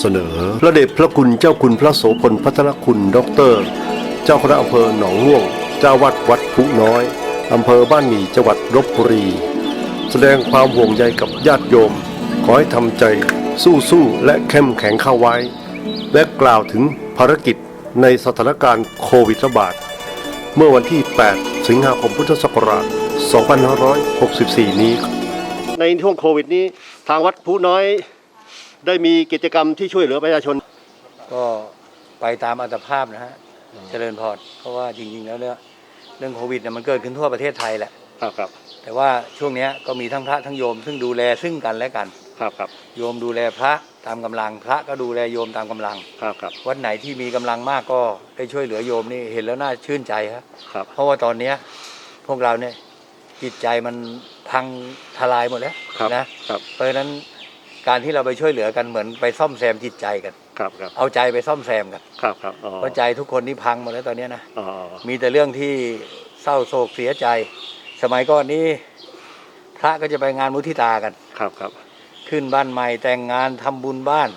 เสนอ พระเดชพระคุณเจ้าคุณพระโสพลพัฒนคุณด็อกเตอร์เจ้าคณะอำเภอหนองม่วง เจ้าวัดวัดพุน้อยอำเภอบ้านหมี่จังหวัดลบบุรี แสดงความห่วงใยกับญาติโยม ขอให้ทำใจสู้สู้ๆและเข้มแข็งเข้าไว้ และกล่าวถึงภารกิจในสถานการณ์โควิดระบาด เมื่อวันที่ 8 สิงหาคมพุทธศักราช 2564 นี้ ในช่วงโควิดนี้ทางวัดผู้น้อย ได้มีกิจกรรมที่ช่วยเหลือประชาชน ก็ไปตามอัตภาพนะฮะเจริญพรเพราะว่าจริงๆแล้วเนี่ยเรื่องโควิดเนี่ยมันเกิดขึ้นทั่วประเทศไทยแหละครับครับ แต่ว่าช่วงเนี้ยก็มีทั้งพระทั้งโยม ซึ่งดูแลซึ่งกันและกันครับครับโยมดูแลพระตามกำลังพระก็ดูแลโยมตามกำลังครับครับวัดไหนที่มีกำลังมากก็ได้ช่วยเหลือโยมนี่เห็นแล้วน่าชื่นใจครับครับ เพราะว่าตอนเนี้ยพวกเราเนี่ยจิตใจมันพังทลายหมดแล้วครับนะครับเพราะฉะนั้น การที่เราไปช่วยเหลือกันเหมือนไปซ่อมแซมจิตใจกัน ครับครับเอาใจไปซ่อมแซมกันครับครับอ๋อเพราะใจทุกคนนี่พังหมดแล้วตอนเนี้ยนะ อ๋อมีแต่เรื่องที่เศร้าโศกเสียใจ สมัยก่อนนี้ พระก็จะไปงานมุทิตากัน ครับครับขึ้นบ้านใหม่แต่งงานทำบุญบ้าน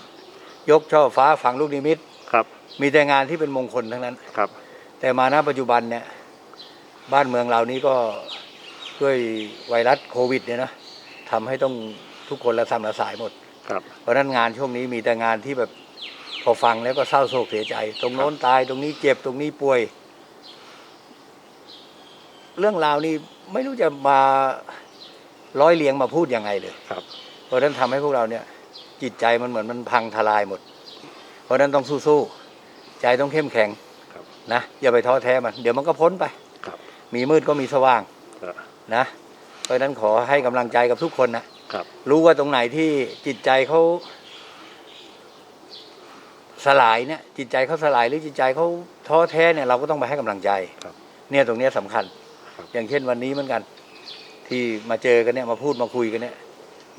ยกช่อฟ้าฝังลูกนิมิต ครับมีแต่งานที่เป็นมงคลทั้งนั้น ครับแต่มาณปัจจุบันเนี่ยบ้านเมืองเรานี้ก็ด้วยไวรัสโควิดเนี่ยนะทำให้ต้อง ทุกคนละสำละสายหมดครับ เพราะฉะนั้นงานช่วงนี้มีแต่งานที่แบบพอฟังแล้วก็เศร้าโศกเสียใจ ตรงโน้นตายตรงนี้เจ็บตรงนี้ป่วย เรื่องราวนี้ไม่รู้จะมาร้อยเรียงมาพูดยังไงเลยครับ เพราะฉะนั้นทำให้พวกเราเนี่ย จิตใจมันเหมือนมันพังทลายหมด เพราะฉะนั้นต้องสู้ๆใจต้องเข้มแข็งครับนะอย่าไปท้อแท้มันเดี๋ยวมันก็พ้นไปครับมีมืดก็มีสว่างครับนะเพราะฉะนั้นขอให้กำลังใจกับทุกคนนะ ครับรู้ว่าตรงไหนที่จิตใจเขาสลายเนี่ย จิตใจเขาสลายหรือจิตใจเขาท้อแท้เนี่ยเราก็ต้องไปให้กำลังใจครับเนี่ยตรงเนี้ยสำคัญครับอย่างเช่นวันนี้เหมือนกัน ที่มาเจอกันเนี่ยมาพูดมาคุยกันเนี่ย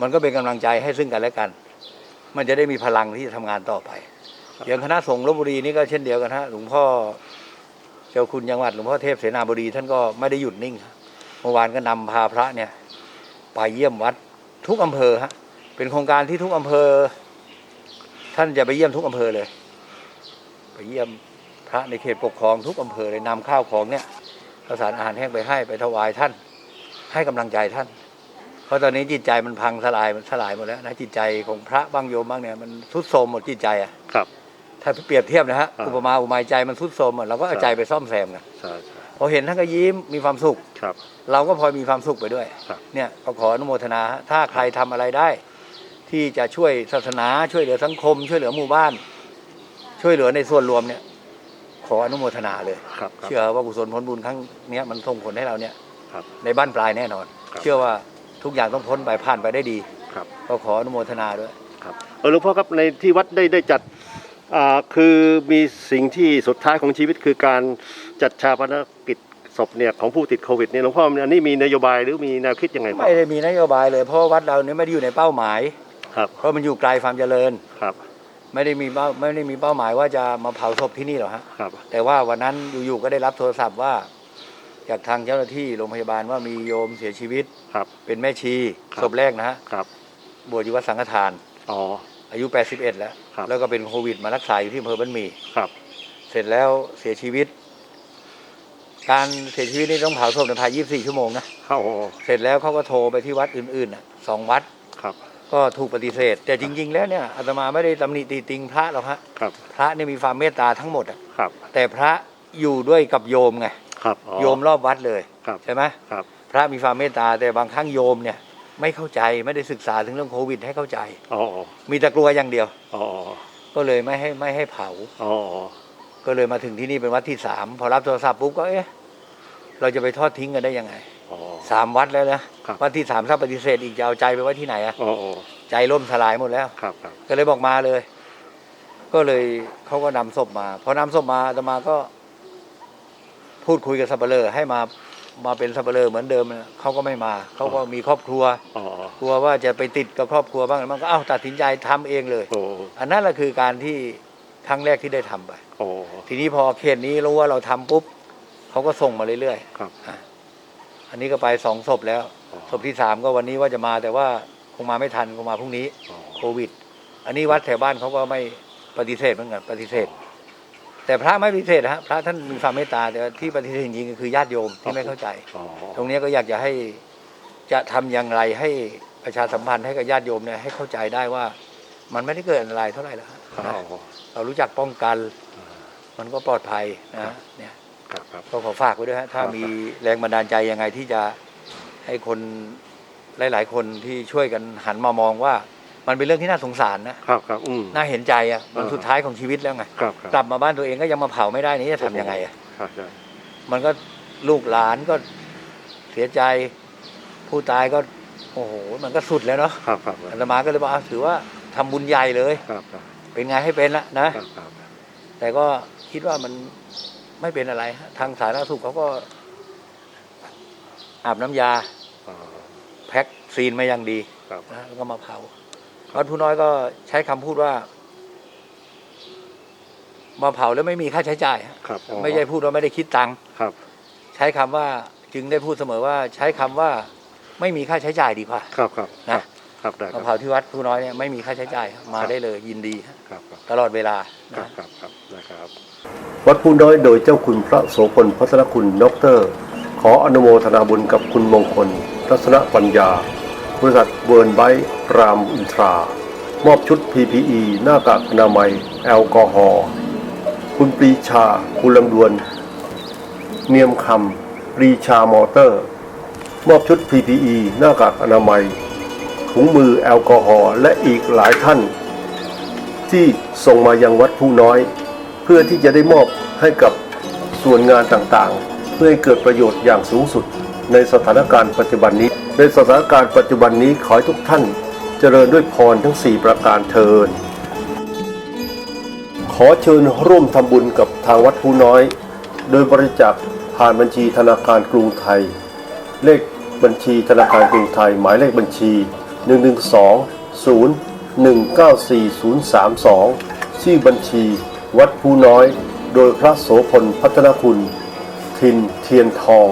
มันก็เป็นกำลังใจให้ซึ่งกันและกัน มันจะได้มีพลังที่จะทำงานต่อไป อย่างคณะสงฆ์ลบบุรีนี่ก็เช่นเดียวกันฮะหลวงพ่อเจ้าคุณจังหวัดหลวงพ่อเทพเสนาบดีท่านก็ไม่ได้หยุดนิ่งครับเมื่อวานก็นำพาพระเนี่ย ไปเยี่ยมวัด ทุกอำเภอฮะเป็นโครงการที่ทุกอำเภอ ท่านจะไปเยี่ยมทุกอำเภอเลย ไปเยี่ยมพระในเขตปกครองทุกอำเภอเลยนำข้าวของเนี่ยข้าวสารอาหารแห้งไปให้ไปถวายท่าน ให้กำลังใจท่าน เพราะตอนนี้จิตใจมันพังสลายมันสลายหมดแล้วนะจิตใจของพระบางโยมบางเนี่ยมันทุดโทรมหมดจิตใจอะครับ ถ้าเปรียบเทียบนะฮะอ่าอุปมาอุปไมยใจมันทุดโทรมหมดเราก็เอาใจไปซ่อมแซมกันใช่ใช่ พอเห็นท่านก็ยิ้มมีความสุข ครับ เราก็พลอยมีความสุขไปด้วย ครับ เนี่ยก็ขออนุโมทนาฮะถ้าใครทำอะไรได้ ที่จะช่วยศาสนาช่วยเหลือสังคม ช่วยเหลือหมู่บ้าน ช่วยเหลือในส่วนรวมเนี่ย ขออนุโมทนาเลย ครับครับ เชื่อว่ากุศลผลบุญครั้งเนี้ยมันส่งผลให้เราเนี่ยครับในบ้านปลายแน่นอน ครับ เชื่อว่าทุกอย่างต้องพ้นไปผ่านไปได้ดี ครับ ก็ขออนุโมทนาด้วย ครับเออหลวงพ่อครับในที่วัดได้ได้จัดอ่า คือมีสิ่งที่สุดท้ายของชีวิตคือการจัดชาปนกิจศพเนี่ยของผู้ติดโควิดเนี่ยหลวงพ่ออันนี้มีนโยบายหรือมีแนวคิดยังไงบ้างไม่ได้มีนโยบายเลยเพราะว่าวัดเราเนี่ยไม่ได้อยู่ในเป้าหมายครับเพราะมันอยู่ไกลความเจริญครับ ไม่ได้มีเป้าไม่ได้มีเป้าหมายว่าจะมาเผาศพที่นี่หรอกฮะครับ แต่ว่าวันนั้นอยู่ๆก็ได้รับโทรศัพท์ว่า จากทางเจ้าหน้าที่โรงพยาบาลว่ามีโยมเสียชีวิตครับ เป็นแม่ชีครับศพแรกนะฮะครับบวชอยู่วัดสังฆทานอ๋อ อายุ 81 แล้ว ครับ แล้วก็เป็นโควิดมารักษาอยู่ที่อำเภอบ้านหมี่ครับ เสร็จแล้วเสียชีวิต การเสียชีวิตนี่ต้องเผาศพในภาย 24 ชั่วโมงนะ เข้าเสร็จแล้วเขาก็โทรไปที่วัดอื่นๆน่ะสองวัดครับ ก็ถูกปฏิเสธ แต่จริง ๆ แล้วเนี่ยอาตมาไม่ได้ตำหนิตีติงพระหรอกฮะครับ พระเนี่ยมีความเมตตาทั้งหมดอะครับ แต่พระอยู่ด้วยกับโยมไงครับอ๋อโยมรอบวัดเลยครับ ใช่ไหมครับ พระมีความเมตตาแต่บางครั้งโยมเนี่ย ไม่เข้าใจไม่ได้ศึกษาถึงเรื่องโควิด ให้เข้าใจ อ๋อมีแต่กลัวอย่างเดียว อ๋อก็เลยไม่ให้ไม่ให้เผา อ๋อก็เลยมาถึงที่นี่เป็นวัดที่สามพอรับโทรศัพท์ปุ๊บก็เอ๊ะเราจะไปทอดทิ้งกันได้ยังไงอ๋อสามวัดแล้วนะครับวัดที่สามถ้าปฏิเสธอีกจะเอาใจไปไว้ที่ไหนอะอ๋อใจล่มสลายหมดแล้วครับครับก็เลยบอกมาเลย ก็เลยเขาก็นำศพมาพอนำศพมาอาตมาก็ พูดคุยกับสับเปลอให้มา มาเป็นสับเปลอเหมือนเดิมนะเขาก็ไม่มาเขาก็มีครอบครัวอ๋อกลัวว่าจะไปติดกับครอบครัวบ้างมันก็เอ้าตัดสินใจทำเองเลยโอ้อันนั้นแหละคือการที่ครั้งแรกที่ได้ทำไปโอ้ทีนี้พอเขตนี้รู้ว่าเราทำปุ๊บเขาก็ส่งมาเรื่อยครับๆอะอันนี้ก็ไปสองศพแล้วอ๋อศพที่สามก็วันนี้ว่าจะมาแต่ว่าคงมาไม่ทันคงมาพรุ่งนี้อ๋อโควิด อันนี้วัดแถวบ้านเขาก็ไม่ปฏิเสธเหมือนกันปฏิเสธ แต่พระไม่ปฏิเสธนะฮะพระท่านมีความเมตตาแต่ว่าที่ปฏิเสธจริงๆก็คือญาติโยมที่ไม่เข้าใจ อ๋อตรงเนี้ยก็อยากจะให้จะทำอย่างไรให้ประชาสัมพันธ์ให้กับญาติโยมเนี่ยให้เข้าใจได้ว่า มันไม่ได้เกิดอันตรายเท่าไหร่แล้วฮะอ๋นะอเรารู้จักป้องกัน มันก็ปลอดภัยนะเนี่ย ครับครับ ก็ขอฝากไว้ด้วยฮะถ้าครับ มีแรงบันดาลใจยังไงที่จะให้คนหลาย ๆ คนที่ช่วยกันหันมามองว่า มันเป็นเรื่องที่น่าสงสารนะครับครับอืม น่าเห็นใจอะมันอ่า สุดท้ายของชีวิตแล้วไงครับครับกลับมาบ้านตัวเองก็ยังมาเผาไม่ได้นี่จะทำยังไงอะครับใช่มันก็ลูกหลานก็เสียใจผู้ตายก็โอ้โหมันก็สุดแล้วเนาะครับครับอาตมาก็เลยบอกอะถือว่าทำบุญใหญ่เลย ครับครับเป็นไงให้เป็นละนะ ครับครับแต่ก็คิดว่ามันไม่เป็นอะไรฮะทางสาธารณสุขเขาก็ อาบน้ำยา อ๋อแพ็คซีนมาอย่างดีครับนะแล้วก็มาเผา วัดผู้น้อยก็ใช้คำพูดว่ามาเผาแล้วไม่มีค่าใช้จ่ายฮะครับอ๋อไม่ใช่พูดว่าไม่ได้คิดตังค์ครับ ใช้คำว่าจึงได้พูดเสมอว่าใช้คำว่าไม่มีค่าใช้จ่ายดีกว่า ครับครับนะ ครับได้คมารับ เผาที่วัดผู้น้อยเนี่ยไม่มีค่าใช้จ่ายครับมาได้เลยยินดีฮะครับครับ ตลอดเวลาครับนะครับครับนะครับ วัดผู้น้อยโดยเจ้าคุณพระโสพลพัฒนคุณด็อกเตอร์ ขออนุโมทนาบุญกับคุณมงคลทัศนปัญญาบ ริษัทเวิร์นไบรามอินทรามอบชุด PPE หน้ากากอนามัย แอลกอฮอล์คุณปรีชา คุณลำดวน เนียมคำปรีชามอเตอร์ มอบชุด PPE หน้ากากอนามัย ถุงมือแอลกอฮอล์และอีกหลายท่าน ที่ส่งมายังวัดผู้น้อย เพื่อที่จะได้มอบให้กับส่วนงานต่างๆ เพื่อให้เกิดประโยชน์อย่างสูงสุดในสถานการณ์ปัจจุบันนี้ ในสถานการณ์ปัจจุบันนี้ขอให้ทุกท่านเจริญด้วยพรทั้ง 4 ประการเทิน ขอเชิญร่วมทำบุญกับทางวัดผู้น้อย โดยบริจาคผ่านบัญชีธนาคารกรุงไทย เลขบัญชีธนาคารกรุงไทย หมายเลขบัญชี 112 0194ชื่อบัญชี วัดผู้น้อย โดยพระโสพลพัฒนคุณ ทินเทียนทอง